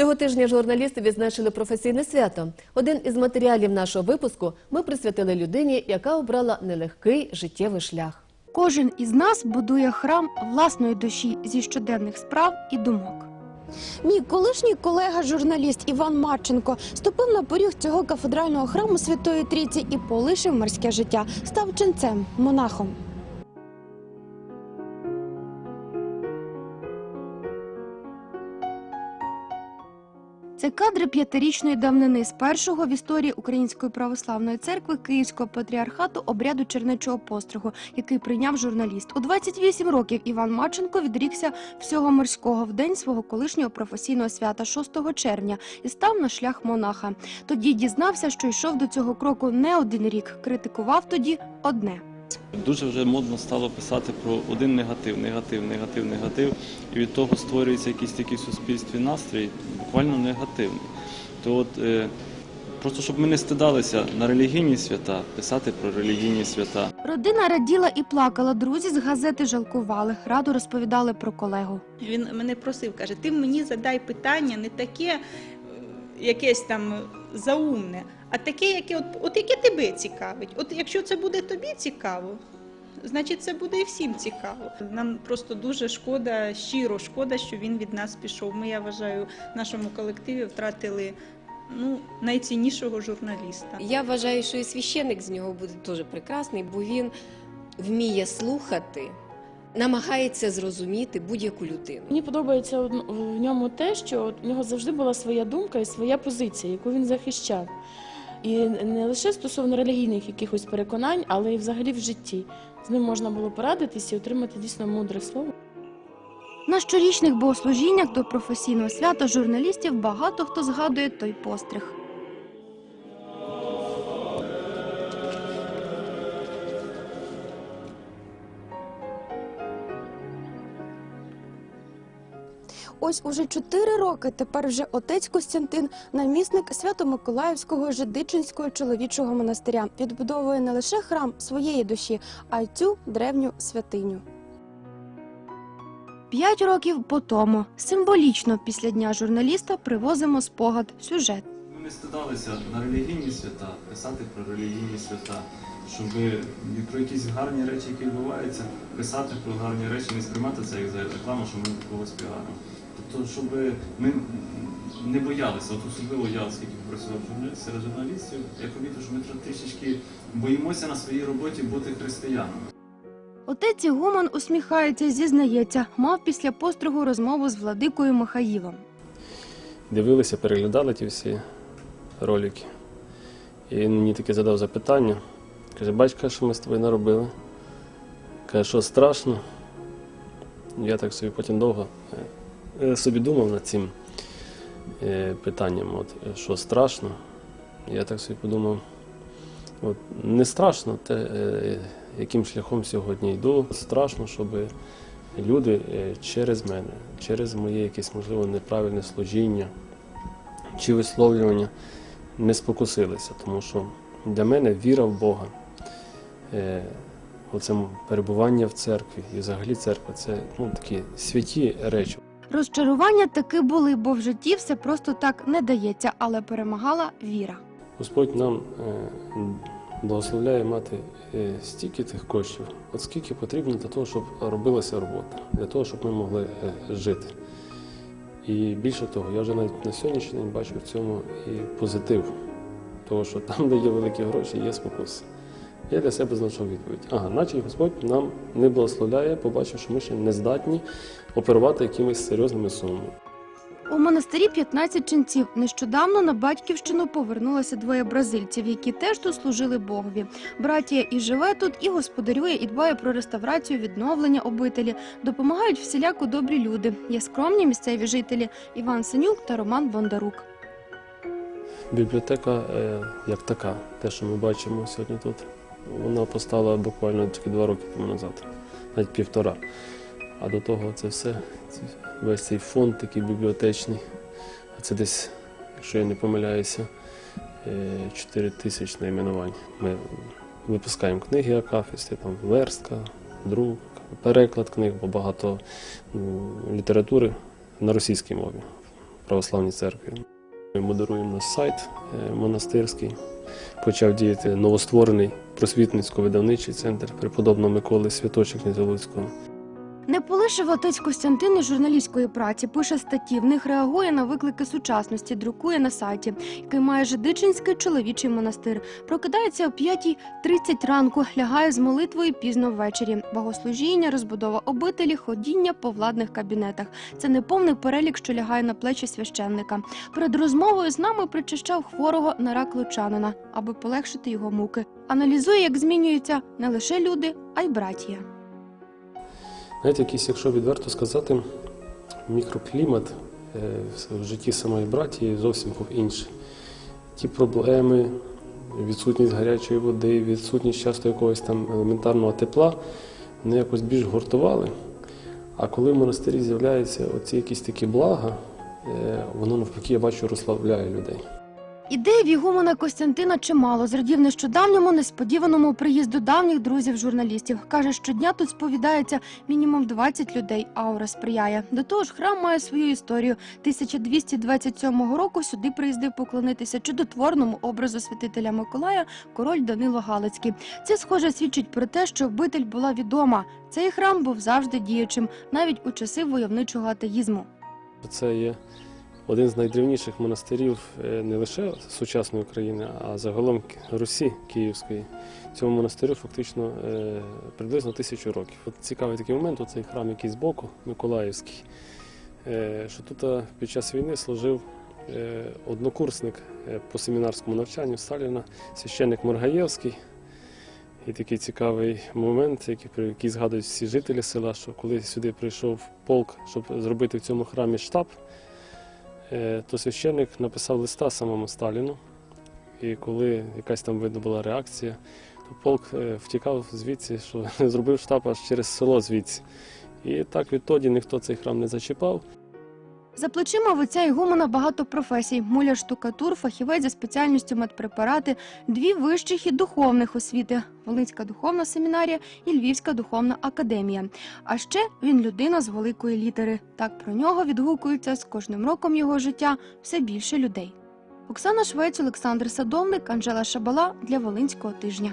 Цього тижня журналісти відзначили професійне свято. Один із матеріалів нашого випуску ми присвятили людині, яка обрала нелегкий життєвий шлях. Кожен із нас будує храм власної душі зі щоденних справ і думок. Мій колишній колега-журналіст Іван Марченко ступив на поріг цього кафедрального храму Святої Трійці і полишив морське життя, став ченцем, монахом. Це кадри п'ятирічної давнини з першого в історії Української православної церкви Київського патріархату обряду чернечого постригу, який прийняв журналіст. У 28 років Іван Марченко відрікся всього морського в день свого колишнього професійного свята 6 червня і став на шлях монаха. Тоді дізнався, що йшов до цього кроку не один рік. Критикував тоді одне. Дуже вже модно стало писати про один негатив, негатив, негатив, негатив, і від того створюється якийсь такий в суспільстві настрій, буквально негативний. То от е, просто щоб ми не стидалися на релігійні свята, писати про релігійні свята. Родина раділа і плакала. Друзі з газети жалкували. Раду розповідали про колегу. Він мене просив, каже, ти мені задай питання не таке якесь там заумне, а таке, яке от, от яке тебе цікавить. От якщо це буде тобі цікаво, значить це буде і всім цікаво. Нам просто дуже шкода, щиро шкода, що він від нас пішов. Ми, я вважаю, нашому колективі втратили ну, найціннішого журналіста. Я вважаю, що і священик з нього буде дуже прекрасний, бо він вміє слухати, намагається зрозуміти будь-яку людину. Мені подобається в ньому те, що у нього завжди була своя думка і своя позиція, яку він захищав. І не лише стосовно релігійних якихось переконань, але й взагалі в житті. З ним можна було порадитися і отримати дійсно мудре слово. На щорічних богослужіннях до професійного свята журналістів багато хто згадує той постриг. Ось уже чотири роки тепер вже отець Костянтин, намісник Свято-Миколаївського Жидичинського чоловічого монастиря, відбудовує не лише храм своєї душі, а й цю древню святиню. П'ять років по тому символічно після дня журналіста привозимо спогад сюжет. Ми стидалися на релігійні свята, писати про релігійні свята, щоб про якісь гарні речі, які відбуваються, писати про гарні речі, не сприймати це як за рекламу, що ми когось піаримо. Тобто, щоб ми не боялися, от особливо я, оскільки працював серед журналістів, я помітив, що ми трішечки боїмося на своїй роботі бути християнами. Отець Ігумен усміхається зізнається, мав після постригу розмову з владикою Михаїлом. дивилися, переглядали ті всі ролики. І він мені таке задав запитання. Каже, батька, що ми з тобою наробили? Каже, що страшно. Я так собі потім довго собі думав над цим е, питанням, от, е, що страшно. Я так собі подумав, от, не страшно те, е, яким шляхом сьогодні йду. Страшно, щоб люди е, через мене, через моє якесь, можливо, неправильне служіння чи висловлювання не спокусилися. Тому що для мене віра в Бога, е, оце перебування в церкві і взагалі церква це ну, такі святі речі. Розчарування таки були, бо в житті все просто так не дається, але перемагала віра. Господь нам е, благословляє мати е, стільки тих коштів, от скільки потрібно для того, щоб робилася робота, для того, щоб ми могли е, жити. І більше того, я вже навіть на сьогоднішній день бачу в цьому і позитив, того, що там, де є великі гроші, є спокуси. Я для себе знайшов відповідь. Ага, наче Господь нам не благословляє, побачив, що ми ще не здатні оперувати якимись серйозними сумами. У монастирі 15 ченців. Нещодавно на батьківщину повернулося двоє бразильців, які теж тут служили Богові. Братія і живе тут, і господарює, і дбає про реставрацію, відновлення обителі. Допомагають всіляко добрі люди. Є скромні місцеві жителі Іван Синюк та Роман Бондарук. Бібліотека е, як така, те, що ми бачимо сьогодні тут, вона постала буквально тільки два роки тому назад, навіть півтора. А до того це все, весь цей фонд такий бібліотечний. Це десь, якщо я не помиляюся, 4 тисячі найменувань. Ми випускаємо книги Акафісти, там верстка, друк, переклад книг, бо багато літератури на російській мові православній церкві. Ми модеруємо наш сайт е, монастирський. Почав діяти новостворений просвітницько-видавничий центр преподобного Миколи Святочок Князелуцького. Не полишив отець Костянтин і журналістської праці, пише статті, в них реагує на виклики сучасності, друкує на сайті, який має Жидичинський чоловічий монастир. Прокидається о 5.30 ранку, лягає з молитвою пізно ввечері. Богослужіння, розбудова обителі, ходіння по владних кабінетах. Це неповний перелік, що лягає на плечі священника. Перед розмовою з нами причащав хворого на рак лучанина, аби полегшити його муки. Аналізує, як змінюються не лише люди, а й братія. Знаєте, якийсь, якщо відверто сказати, мікроклімат е, в- житті самої братії зовсім був інший. Ті проблеми, відсутність гарячої води, відсутність часто якогось там елементарного тепла, вони якось більш гуртували. А коли в монастирі з'являються оці якісь такі блага, е, воно навпаки, я бачу, розслабляє людей. Ідей в Костянтина чимало. Зрадів нещодавньому несподіваному приїзду давніх друзів журналістів. Каже, щодня тут сповідається мінімум 20 людей. Аура сприяє. До того ж, храм має свою історію. 1227 року сюди приїздив поклонитися чудотворному образу святителя Миколая король Данило Галицький. Це схоже свідчить про те, що обитель була відома. Цей храм був завжди діючим, навіть у часи войовничого атеїзму. Це є один з найдревніших монастирів е, не лише сучасної України, а загалом Русі Київської. Цьому монастирю фактично е, приблизно тисячу років. От цікавий такий момент, оцей храм, який збоку, Миколаївський, е, що тут під час війни служив однокурсник по семінарському навчанню Сталіна, священник Моргаєвський. І такий цікавий момент, про який згадують всі жителі села, що коли сюди прийшов полк, щоб зробити в цьому храмі штаб, то священник написав листа самому Сталіну. І коли якась там видно була реакція, то полк е, втікав звідси, що зробив штаб аж через село звідси. І так відтоді ніхто цей храм не зачіпав. За плечима в отця Ігумена багато професій: муляр штукатур, фахівець за спеціальністю медпрепарати, дві вищих і духовних освіти Волинська духовна семінарія і Львівська духовна академія. А ще він людина з великої літери. Так про нього відгукується з кожним роком його життя все більше людей. Оксана Швець, Олександр Садовник, Анжела Шабала для Волинського тижня.